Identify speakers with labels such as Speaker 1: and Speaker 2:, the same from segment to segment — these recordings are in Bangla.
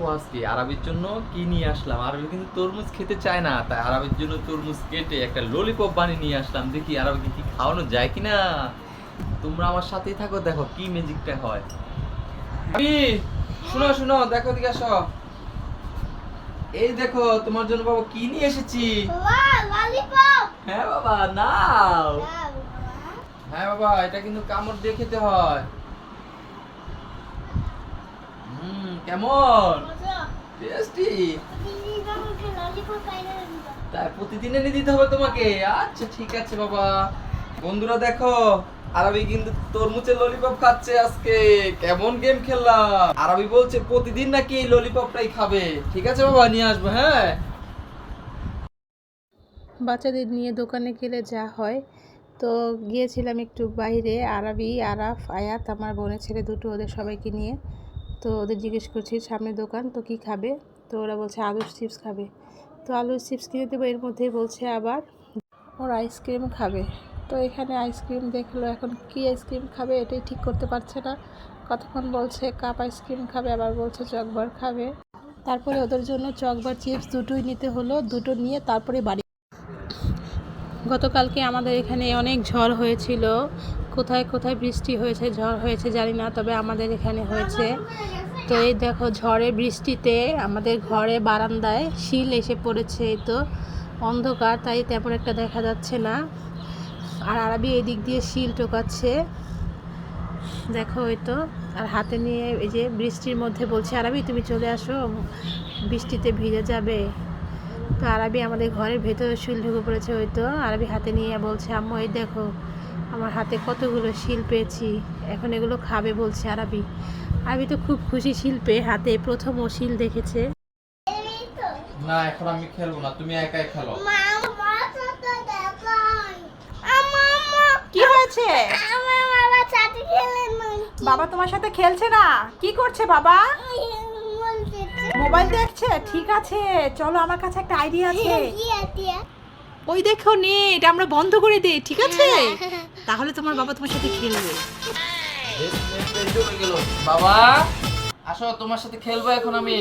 Speaker 1: দেখো আজকে আরবের জন্য কি নিয়ে আসলাম? আরবি কিন্তু তরমুজ খেতে চায় না তাই আরবের জন্য তরমুজ কেটে একটা ললিপপ বানিয়ে নিয়ে আসলাম। দেখি আরবিকে কি খাওয়ানো যায় কিনা? তোমরা আমার সাথেই থাকো দেখো কি ম্যাজিকটা হয়। শোনো শোনো দেখো দিকে আসো। এই দেখো তোমার জন্য বাবা কি নিয়ে এসেছি? হ্যাঁ বাবা নাও। হ্যাঁ বাবা এটা কিন্তু কামড় দিয়ে খেতে হয়। হুম কেমন? টেস্টি তাই প্রতিদিন এনে দিতে হবে তোমাকে। আচ্ছা ঠিক আছে বাবা। বন্ধুরা দেখো আরবি কিন্তু তরমুজের ললিপপ খাচ্ছে আজকে। কেমন গেম খেললাম। আরবি বলছে প্রতিদিন নাকি এই ললিপপটাই খাবে। ঠিক আছে বাবা নিয়ে আসব হ্যাঁ?
Speaker 2: বাচ্চাদের নিয়ে দোকানে গেলে যা হয়। তো গিয়েছিলাম একটু বাইরে আরবি আরাফ আয়াত আমার বোনের ছেলে দুটো ওদের সবাইকে নিয়ে। তো ওদের জিজ্ঞেস করছি সামনে দোকান? তো কি খাবে? তো ওরা বলছে, আলুর চিপস খাবে। তো আলুর চিপস কিনে দেবো, এর মধ্যেই বলছে আবার ওর আইসক্রিম খাবে। তো এখানে আইসক্রিম দেখল, এখন কি আইসক্রিম খাবে এটাই ঠিক করতে পারছে না। কতক্ষণ বলছে, কাপ আইসক্রিম খাবে। আবার বলছে চকবার খাবে। তারপরে ওদের জন্য চকবার চিপস দুটোই নিতে হলো, দুটো নিয়ে তারপরে বাড়ি গতকালকে আমাদের এখানে অনেক ঝড় হয়েছিল। কোথায় কোথায় বৃষ্টি হয়েছে, ঝড় হয়েছে জানি না, তবে আমাদের এখানে হয়েছে। তো এই দেখো, ঝড়ে বৃষ্টিতে আমাদের ঘরে বারান্দায় শিল এসে পড়েছে এই তো, অন্ধকার, তাই তেমন একটা দেখা যাচ্ছে না। আর আরবি এই দিক দিয়ে শিল টোকাচ্ছে। দেখো ওই তো, আর হাতে নিয়ে এই যে বৃষ্টির মধ্যে বলছে, আরবি, তুমি চলে আসো, বৃষ্টিতে ভিজে যাবে। তো আরবি আমাদের ঘরের ভেতরে শিল ঢুকে পড়েছে ওই তো। আরবি হাতে নিয়ে বলছে আম্মু এই দেখো আমার হাতে কতগুলো শিল পেয়েছি এখন এগুলো খাবে বলছে আরবি। আরবি তো খুব খুশি শিল পেয়ে হাতে প্রথম ও শিল দেখেছে।
Speaker 1: না এখন আমি খেলব না তুমি একাই খেলো।
Speaker 2: কি হয়েছে? বাবা তোমার সাথে খেলছে না? কি করছে বাবা? মোবাইল দেখছে? ঠিক আছে চলো আমার কাছে একটা আইডিয়া আছে। ওই দেখো নেট আমরা বন্ধ করে দিই ঠিক আছে? তাহলে তোমার বাবা তোমার সাথে খেলবে।
Speaker 1: বাবা আসো তোমার সাথে খেলব এখন আমি।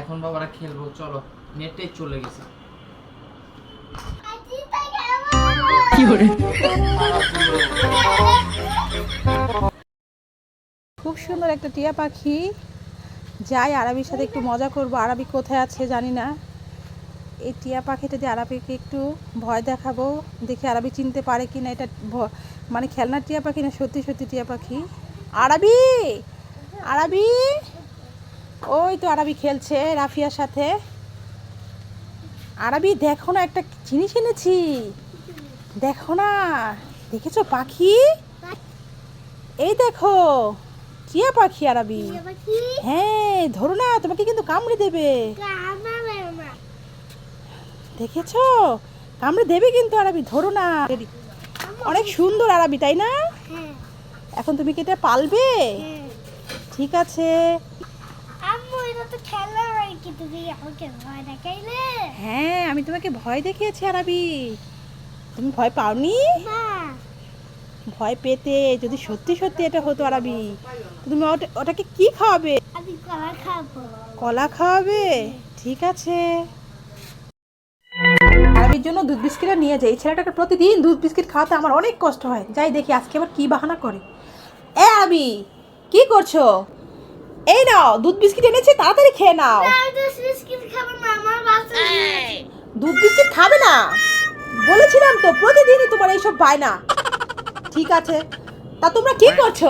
Speaker 1: এখন বাবারা খেলব চলো নেটটাই চলে গেছে।
Speaker 2: খুব সুন্দর একটা টিয়া পাখি। যাই আরবির সাথে একটু মজা করব। আরবি কোথায় আছে জানি না। এই টিয়া পাখিটা দিয়ে আরবিকে একটু ভয় দেখাবো দেখি আরবি চিনতে পারে কি না এটা মানে খেলনার টিয়া পাখি না? সত্যি সত্যি টিয়া পাখি। আরবি আরবি ওই তো আরবি খেলছে রাফিয়ার সাথে। আরবি দেখো না একটা জিনিস এনেছি। দেখো না। দেখেছ পাখি। এই দেখো। টিয়া পাখি আরবি। হ্যাঁ ধরো না তোমাকে কিন্তু কামড়ে দেবে। দেখেছ? কামড়ে দেবে কিন্তু আরবি ধরো না। অনেক সুন্দর আরবি তাই না? এখন তুমি কি এটা পালবে? ঠিক আছে। হ্যাঁ আমি তোমাকে ভয় দেখিয়েছি আরবি। তুমি ভয় পাওনি? ভয় পেতে যদি সত্যি সত্যি এটা হতো আরবি তুমি ওটা ওটাকে কি খাওয়াবে? কলা খাওয়াবে? ঠিক আছে। আরবির জন্য দুধ বিস্কিটটা নিয়ে যাই। ছেলেটাকে প্রতিদিন দুধ বিস্কিট খাওয়াতে আমার অনেক কষ্ট হয়। যাই দেখি আজকে আবার কি বাহানা করে। এ আরবি কি করছ? এই নাও দুধ বিস্কিট এনেছি তাড়াতাড়ি খেয়ে নাও। দুধ বিস্কিট খাবে না? বলেছিলাম তো প্রতিদিনই তোমার এইসব বায়না। ঠিক আছে। তা তোমরা কি করছ?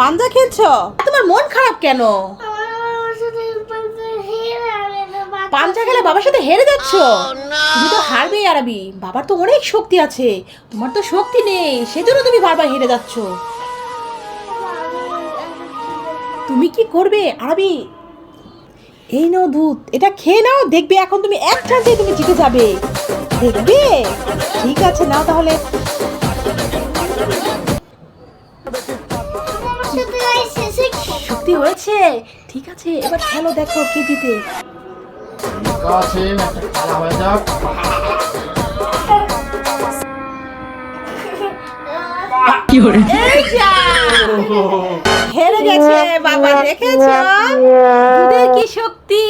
Speaker 2: পাঞ্জা খেলছো তোমার মন খারাপ কেন? পাঞ্জা খেলে বাবার সাথে হেরে যাচ্ছ? তুমি তো হারবে আরবি বাবার তো অনেক শক্তি আছে। তোমার তো শক্তি নেই সেজন্য তুমি বারবার হেরে যাচ্ছ। তুমি কি করবে আরবি? এই নাও দুধ এটা খেয়ে নাও দেখবে এখন তুমি এক চান্সে তুমি জিতে যাবে। দেখবে? ঠিক আছে নাও তাহলে। শক্তি হয়েছে? ঠিক আছে এবার খেলো দেখো কে জিতে
Speaker 3: কি
Speaker 2: হেরে গেছে বাবা দেখেছ? দুধের কি শক্তি।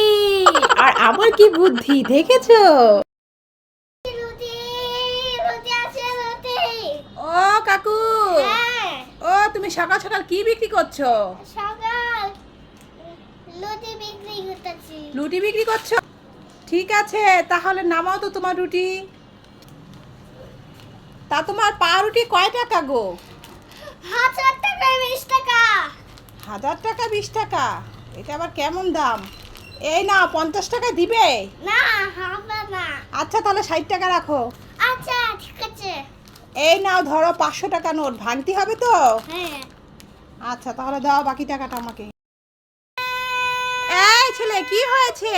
Speaker 2: আর আমার কি বুদ্ধি দেখেছ? তুমি সকাল সকাল কি বিক্রি করছ?
Speaker 3: সকাল রুটি বিক্রি করতেছি।
Speaker 2: রুটি বিক্রি করছ? ঠিক আছে তাহলে নামাও তো তোমার রুটি। তা তোমার পা রুটি কয় টাকা গো?
Speaker 3: হাজার টাকা বিশ টাকা।
Speaker 2: হাজার টাকা বিশ টাকা? এটা আবার কেমন দাম? এই না পঞ্চাশ টাকা দিবে?
Speaker 3: না হবে না।
Speaker 2: আচ্ছা তাহলে ষাট টাকা রাখো।
Speaker 3: আচ্ছা
Speaker 2: এই নাও ধরো পাঁচশো টাকা নোট। ভাঙতি হবে তো?
Speaker 3: হ্যাঁ।
Speaker 2: আচ্ছা তাহলে দাও বাকি টাকাটা আমাকে। এই ছেলে কি হয়েছে?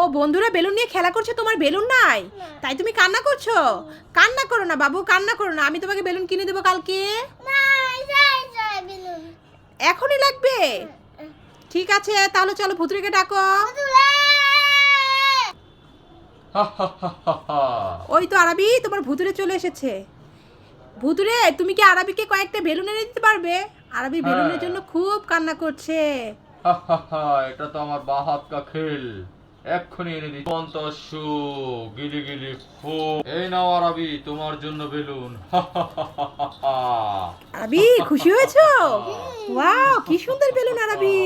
Speaker 2: ও বন্ধুরা বেলুন নিয়ে খেলা করছে তোমার বেলুন নাই? তাই তুমি কান্না করছ? কান্না করো না বাবু কান্না করো না আমি তোমাকে বেলুন কিনে দেবো কালকে। এখনই লাগবে? ঠিক আছে তাহলে চলো ভুতুরিকে ডাকো। ওই তো আরবি তোমার ভুতুরে চলে এসেছে ভুতুরে তুমি কি আরবিকে কয়েকটা বেলুন এনে দিতে পারবে আরবি বেলুনের
Speaker 1: হ্যাঁ।
Speaker 2: জন্য খুব কান্না করছে
Speaker 1: এটা তো আমার বাহাত কা খেল এক্ষুনি এনে দিই পঞ্চাশু গিলি গিলি ফু এই নাও আরবি তোমার জন্য বেলুন
Speaker 2: আরবি খুশি হয়েছো ওয়াও কি সুন্দর বেলুন আরবি